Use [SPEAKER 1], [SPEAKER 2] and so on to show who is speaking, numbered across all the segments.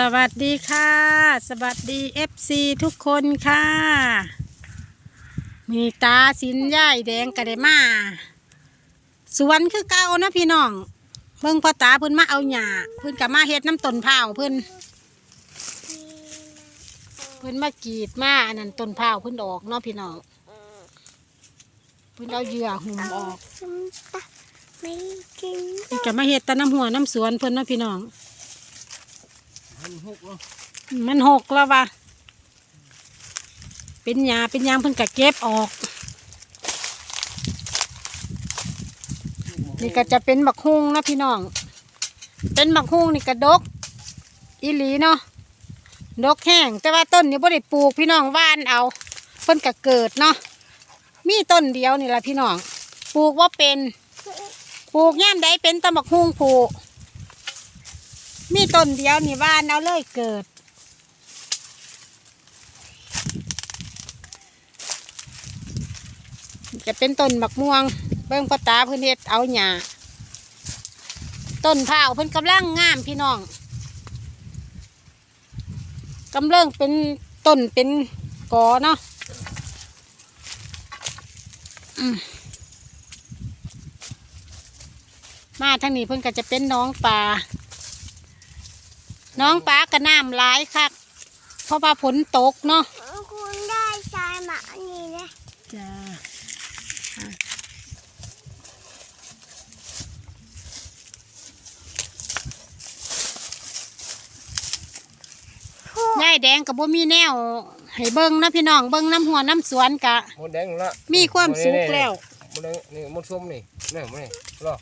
[SPEAKER 1] สวัสดีค่ะ สวัสดีเอฟซีทุกคนค่ะ มีตาสินย่ายแดงกระเดมาสวนคือเก่านะพี่น้องเบิ่งพ่อตาเพิ่นมาเอาหญ้าเพิ่นกับมาเฮ็ดน้ำต้นพร้าวเพิ่นเพิ่นมากรีดมาอันนั้นต้นพร้าวเพิ่นออกเนาะพี่น้องเพิ่นเอาเหยื่อหุ่มออก
[SPEAKER 2] ส้มตาไม่กิน
[SPEAKER 1] เพิ่นกับมาเฮ็ดแตะน้ำหัวน้ำสวนเพิ่นเนาะพี่น้อง
[SPEAKER 3] มันหกเนาะ
[SPEAKER 1] มันหกแล้ววะเป็นหยาเป็นหยางเพิ่นกะเก็บออกนี่ก็จะเป็นบักฮุงนะพี่น้อง เป็นบักฮุงนี่กระดก อีหลีเนาะ ดกแห้ง แต่ว่าต้นนี้บ่ได้ปลูกพี่น้องว่านเอา เพิ่นกะเกิดเนาะ มีต้นเดียวนี่แหละพี่น้อง ปลูกว่าเป็น ปลูกย่ามใดเป็นตะบักฮุงผูก มีต้นเดียวนี่ว่านเอาเลยเกิด จะเป็นต้นบักม่วง เบิ่งพ่อตาเพิ่นเฮ็ดเอาหญ้าต้นพร้าวเพิ่นกำลังงามพี่น้องกำลังเป็นต้นเป็นกอเนาะมาทางนี้เพิ่นก็จะเป็นน้องปลา น้องปลากระน้ำหลายคักเพราะว่าฝนตกเนาะ
[SPEAKER 2] คุณได้ชายหมาอันนี้นะ
[SPEAKER 1] จ้าใยายแดงกับบ่มีแนว ให้เบิ่งนะพี่น้องเบิ่งน้ำหัวน้ำสวนกะ
[SPEAKER 3] มดแดงละ
[SPEAKER 1] มีความสุขแล้ว
[SPEAKER 3] มดแดงนี่มดส้มนี่นี่มดนี่รอ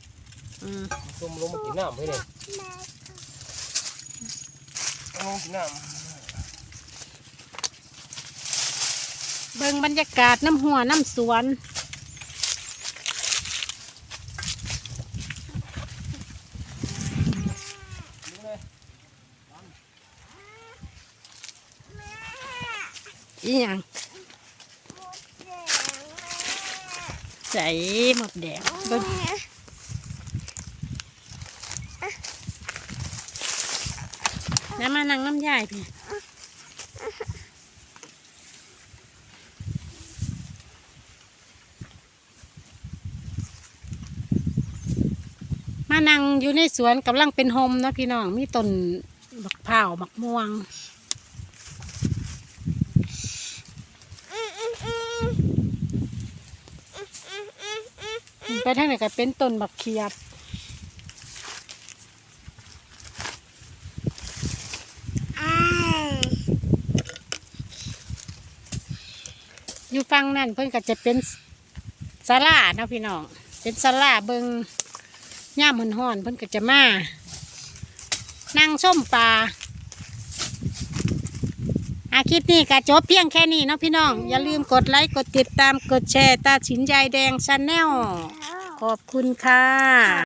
[SPEAKER 1] อืม
[SPEAKER 3] มดส้มลงมากินน้ำให้นี่ล งกินน้
[SPEAKER 1] เบิ่งบรรยากาศน้ำหัวน้ำสวนอีหยังใส่หมดแดงเบิ่ง น้ำมานั่งน้ำยายพี่มานั่งอยู่ในสวนกำลังเป็นโฮมนะพี่น้อง มีต้นบักพร้าวบักม่วงไปทางไหนก็เป็นต้นบักเขียบ
[SPEAKER 2] อ้าว
[SPEAKER 1] อยู่ฟังนั่นเพิ่นก็จะเป็นศาลาเนาะพี่น้องเป็นศาลาเบิงย่ามหนห้อนๆเพิ่นก็จะมานั่งส้มปลาอาคลิปนี้ก็จบเพียงแค่นี้เนาะพี่น้อง อย่าลืมกดไลค์ กดติดตามกดแชร์ ตาฉินยายแดงชาแนลขอบคุณค่ะ